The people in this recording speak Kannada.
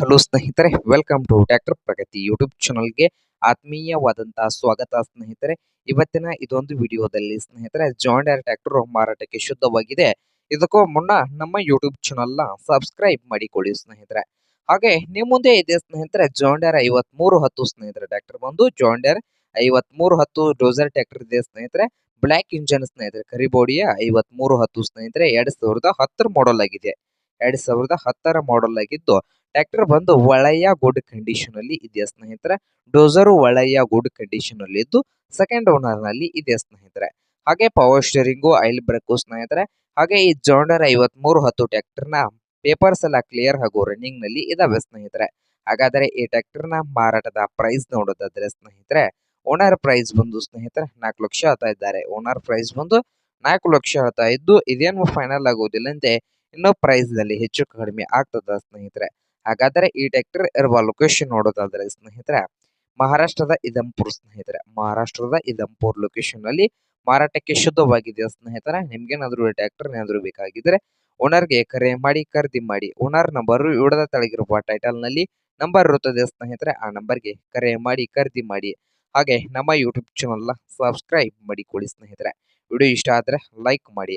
ಹಲೋ ಸ್ನೇಹಿತರೆ welcome to tractor Pragati YouTube ಚಾನಲ್ಗೆ ಆತ್ಮೀಯವಾದಂತಹ ಸ್ವಾಗತ ಸ್ನೇಹಿತರೆ. ಇವತ್ತಿನ ಇದೊಂದು ವಿಡಿಯೋದಲ್ಲಿ ಸ್ನೇಹಿತರೆ ಜಾಂಡರ್ ಟ್ಯಾಕ್ಟರ್ ಮಾರಾಟಕ್ಕೆ ಶುದ್ಧವಾಗಿದೆ. ಇದಕ್ಕೂ ಮುನ್ನ ನಮ್ಮ ಯೂಟ್ಯೂಬ್ ಚಾನಲ್ನ ಸಬ್ಸ್ಕ್ರೈಬ್ ಮಾಡಿಕೊಳ್ಳಿ ಸ್ನೇಹಿತರೆ. ಹಾಗೆ ನಿಮ್ಮ ಮುಂದೆ ಇದೆ ಸ್ನೇಹಿತರೆ ಜಾಯಿಂಡರ್ ಐವತ್ ಮೂರು ಹತ್ತು ಸ್ನೇಹಿತರೆ ಟ್ಯಾಕ್ಟರ್ ಬಂದು. ಜಾಯಿಂಡರ್ ಐವತ್ ಮೂರು ಹತ್ತು ಡೋಸರ್ ಟ್ಯಾಕ್ಟರ್ ಇದೆ ಸ್ನೇಹಿತರೆ. ಬ್ಲ್ಯಾಕ್ ಇಂಜನ್ ಸ್ನೇಹಿತರೆ ಕರಿಬೋಡಿಯ ಐವತ್ಮೂರು ಹತ್ತು ಸ್ನೇಹಿತರೆ. ಎರಡ್ ಸಾವಿರದ ಹತ್ತರ ಮಾಡಲ್ ಆಗಿದೆ. ಎರಡ್ ಸಾವಿರದ ಹತ್ತರ ಮಾಡಲ್ ಆಗಿದ್ದು ಟ್ರ್ಯಾಕ್ಟರ್ ಬಂದು ಒಳ್ಳೆಯ ಗುಡ್ ಕಂಡೀಷನ್ ಅಲ್ಲಿ ಇದೆ ಸ್ನೇಹಿತರೆ? ಡೋಸರ್ ಒಳ್ಳೆಯ ಗುಡ್ ಕಂಡೀಷನ್ ಅಲ್ಲಿ ಇದ್ದು ಸೆಕೆಂಡ್ ಓನರ್ನಲ್ಲಿ ಇದೆ ಸ್ನೇಹಿತರೆ? ಹಾಗೆ ಪವರ್ ಸ್ಟೇರಿಂಗು ಆಯಿಲ್ ಬ್ರೇಕು ಸ್ನೇಹಿತರೆ, ಹಾಗೆ ಈ ಜಾಂಡರ್ ಐವತ್ಮೂರು ಹತ್ತು ಟ್ರ್ಯಾಕ್ಟರ್ನ ಪೇಪರ್ಸ್ ಎಲ್ಲ ಕ್ಲಿಯರ್ ಹಾಗೂ ರನ್ನಿಂಗ್ನಲ್ಲಿ ಇದಾವೆ ಸ್ನೇಹಿತರೆ. ಹಾಗಾದರೆ ಈ ಟ್ರ್ಯಾಕ್ಟರ್ನ ಮಾರಾಟದ ಪ್ರೈಸ್ ನೋಡೋದಾದ್ರೆ ಸ್ನೇಹಿತರೆ ಓನರ್ ಪ್ರೈಸ್ ಬಂದು ಸ್ನೇಹಿತರೆ ನಾಲ್ಕು ಲಕ್ಷ ಹೇಳ್ತಾ ಇದ್ದಾರೆ. ಓನರ್ ಪ್ರೈಸ್ ಬಂದು ನಾಲ್ಕು ಲಕ್ಷ ಹೇಳ್ತಾ ಇದ್ದು, ಇದೇನು ಫೈನಲ್ ಆಗೋದಿಲ್ಲ ಅಂತೆ ಇನ್ನೂ ಪ್ರೈಸ್ನಲ್ಲಿ ಹೆಚ್ಚು ಕಡಿಮೆ ಆಗ್ತದ ಸ್ನೇಹಿತರೆ. ಹಾಗಾದರೆ ಈ ಟ್ರ್ಯಾಕ್ಟರ್ ಇರುವ ಲೊಕೇಶನ್ ನೋಡೋದಾದ್ರೆ ಸ್ನೇಹಿತರೆ, ಮಹಾರಾಷ್ಟ್ರದ ಇದಂಪುರ್ ಸ್ನೇಹಿತರೆ, ಮಹಾರಾಷ್ಟ್ರದ ಇದಂಪುರ್ ಲೊಕೇಶನ್ ಅಲ್ಲಿ ಮಾರಾಟಕ್ಕೆ ಶುದ್ಧವಾಗಿದೆ ಸ್ನೇಹಿತರೆ? ನಿಮ್ಗೇನಾದ್ರೂ ಟ್ರ್ಯಾಕ್ಟರ್ ಏನಾದ್ರೂ ಬೇಕಾಗಿದ್ರೆ ಓನರ್ಗೆ ಕರೆ ಮಾಡಿ, ಖರೀದಿ ಮಾಡಿ. ಓನರ್ ನಂಬರ್ ಇವಡದ ತಳಗಿರುವ ಟೈಟಲ್ನಲ್ಲಿ ನಂಬರ್ ಇರುತ್ತದೆ ಸ್ನೇಹಿತರೆ, ಆ ನಂಬರ್ಗೆ ಕರೆ ಮಾಡಿ, ಖರೀದಿ ಮಾಡಿ. ಹಾಗೆ ನಮ್ಮ ಯೂಟ್ಯೂಬ್ ಚಾನಲ್ನ ಸಬ್ಸ್ಕ್ರೈಬ್ ಮಾಡಿಕೊಳ್ಳಿ ಸ್ನೇಹಿತರೆ. ವಿಡಿಯೋ ಇಷ್ಟ ಆದರೆ ಲೈಕ್ ಮಾಡಿ.